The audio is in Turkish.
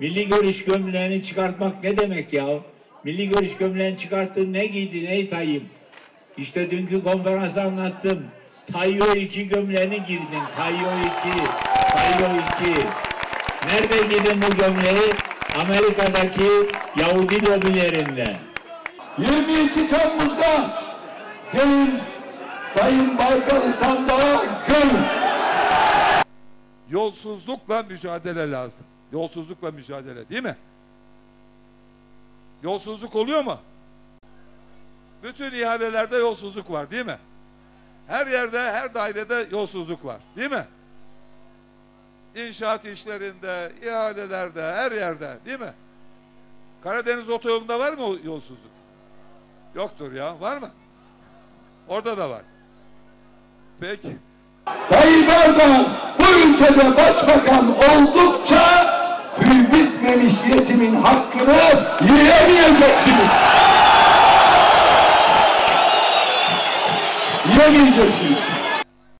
Milli görüş gömleğini çıkartmak ne demek ya? Milli görüş gömleğini çıkarttın ne giydi ne Tayyip? İşte dünkü konferansta anlattım. Tayyo 2 gömleğini girdin. Tayyo 2. Tayyo 2. Nerede giydin bu gömleği? Amerika'daki Yahudi lobilerinde. 22 Temmuz'da gelin Sayın Baykal'ı sandığa görün. Yolsuzlukla mücadele lazım. Yolsuzlukla mücadele değil mi? Yolsuzluk oluyor mu? Bütün ihalelerde yolsuzluk var değil mi? Her yerde, her dairede yolsuzluk var değil mi? İnşaat işlerinde, ihalelerde, her yerde değil mi? Karadeniz otoyolunda var mı yolsuzluk? Yoktur ya, var mı? Orada da var. Peki. Tayyip Erdoğan bu ülkede başbakan oldukça tüy bitmemiş yetimin hakkını yiyemeyeceksiniz. Yiyemeyeceksiniz.